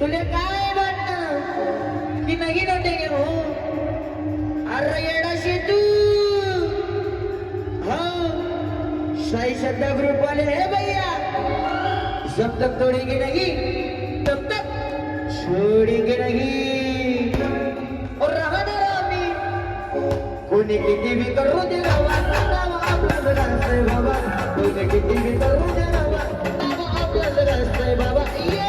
तुला काय वाटतं? की नाही नव्हते गे हो अरे येडाशी तू हा. साई शब्द ग्रुप वाले हे भैया! जब तक तोड़ेंगे नहीं तब तक छोड़ेंगे नहीं और रहा ना रामी कोणी किती बी करू दे गावा नाव बाबा गावा नाव बाबा ये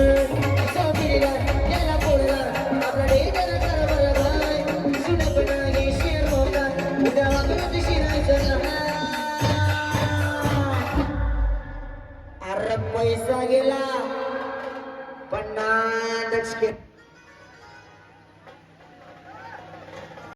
पैसा गेला. पन्नास